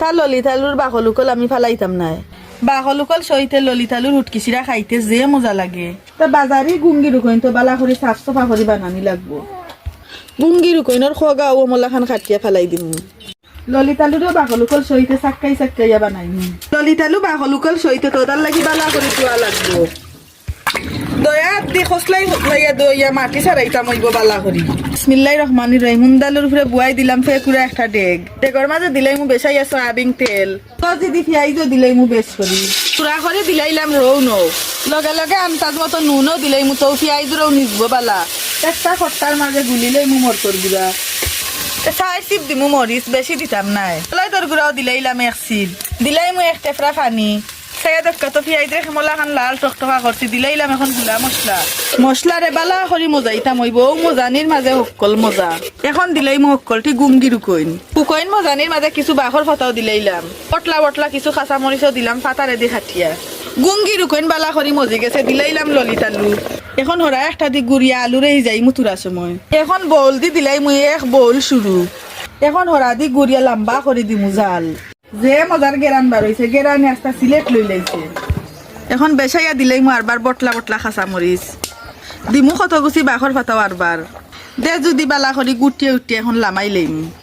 তা ললিতালুর বাকলুকল আমি ফালাইতাম নাই। বাকলুকল সইতে ললিতালুর উটকিচিরা খাইতে যে মজা লাগে। তা বাজারি গুঙ্গি রুকইন তো বালা করে সাফ সফা করে বানানি লাগবো। গুঙ্গি রুকইনর খোগা ও মলা খান খাটিয়া ফালাই দিম। ললিতালুরও বাকলুকল সইতে চাক্কাই চাক্কাইয়া বানাইনি ললিতালু বাকলুকল সইতে তোদার লাগি বালা করে চুয়া লাগবো। দি খসলাই খসলাইয়া দইয়া মাটি সারাইতাম হইব বালা করি বিসমিল্লাহ রহমান রহিম ডালের উপরে বুয়াই দিলাম ফেকুরা একটা ডেগ। ডেগর মাঝে দিলাই মু বেসাইয়া সয়াবিন তেল। তো যদি পিয়াইজও দিলাই মু বেশ করি। চূড়া করে দিলাইলাম রৌ নৌ। লগে লগে আন্তাজ মতো নুনও দিলাই মু তো পিয়াইজরাও নিজবো বালা। একটা খট্টার মাঝে গুলিলাই মু মরতর গুড়া। চাই চিপ দিমু মরিচ, বেশি দিতাম নাই। লাই তোর গুড়াও দিলাইলাম এক চিপ দিলাই মু এক টেফরা পানি। সেয়া দক্কা তো পিয়াই দিয়ে খেমলা খান লাল টকটকা করছি দিলাইলাম এখনগুলা মশলা মশলা রে বালা করি মজাইতাম হইব ও মজানির মাঝে হকল মজা। এখন দিলাই মু হকলটি গুমগি রুকইন পুকইন মজানির মাঝে কিছু বাখর ফটাও দিলাইলাম পটলা বটলা কিছু কাঁচা মরিচও দিলাম ফাটারে দি খাটিয়া। রুকইন বালা করি মজি গেছে দিলাইলাম ললিত আলু। এখন হরা একটা দি গুড়িয়া আলু রে যাই মুতুরা সময় এখন বল দি দিলাই মুই এক বল শুরু এখন হরা দি গুড়িয়া লম্বা করে দিমু জাল। যে মজার গেরান বার হয়েছে গেরানি আস্তা সিলেট লই লাইছে এখন বেসাইয়া দিলেই মো আরবার বটলা বটলা খাসা মরিচ দিমু কত গুছি বাখর ফাটাও আরবার দে যদি বালা করি গুটিয়ে উঠিয়ে এখন লামাই লইমু।